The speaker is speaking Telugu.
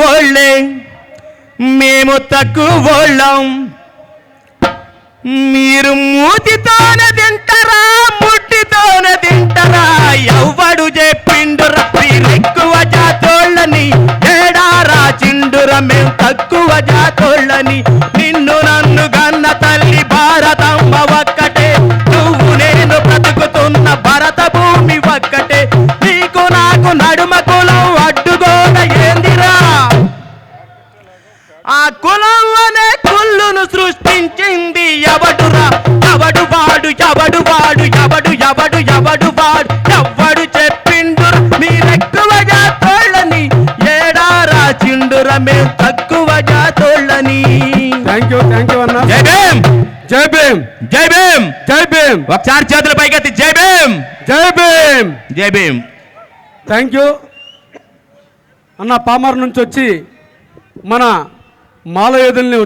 వాళ్ళే మేము తక్కువోళ్ళం. మీరు మూతితోన తింటారా ముట్టితోన తింటారా? ఎవ్వడు చెప్పిండురా మీరెక్కువ జాతోళ్ళని. ఏడారా చిండుర మేము తక్కువ జాతోళ్ళని. నిన్ను నన్ను గన్న కులం అనే కుళ్ళును సృష్టించింది ఎవడురా ఎవడు వాడు ఎవడు వాడు ఎవడు ఎవడు ఎవడు వాడు? ఎవ్వడు చెప్పిండురా? మీరెక్కువ జాతోళ్ళని ఏడారా చిండురా మేం తక్కువ జాతోళ్ళని. థ్యాంక్ యూ థ్యాంక్ యూ అన్న. జై భీమ్! జై భీమ్! జై భీమ్! జై భీమ్! ఒకసారి చేతులు పైకెత్తి జై భీమ్! జై భీమ్! జై భీమ్! థ్యాంక్ యూ అన్న పామర్ నుంచి వచ్చి మన మాల యోధుల్ని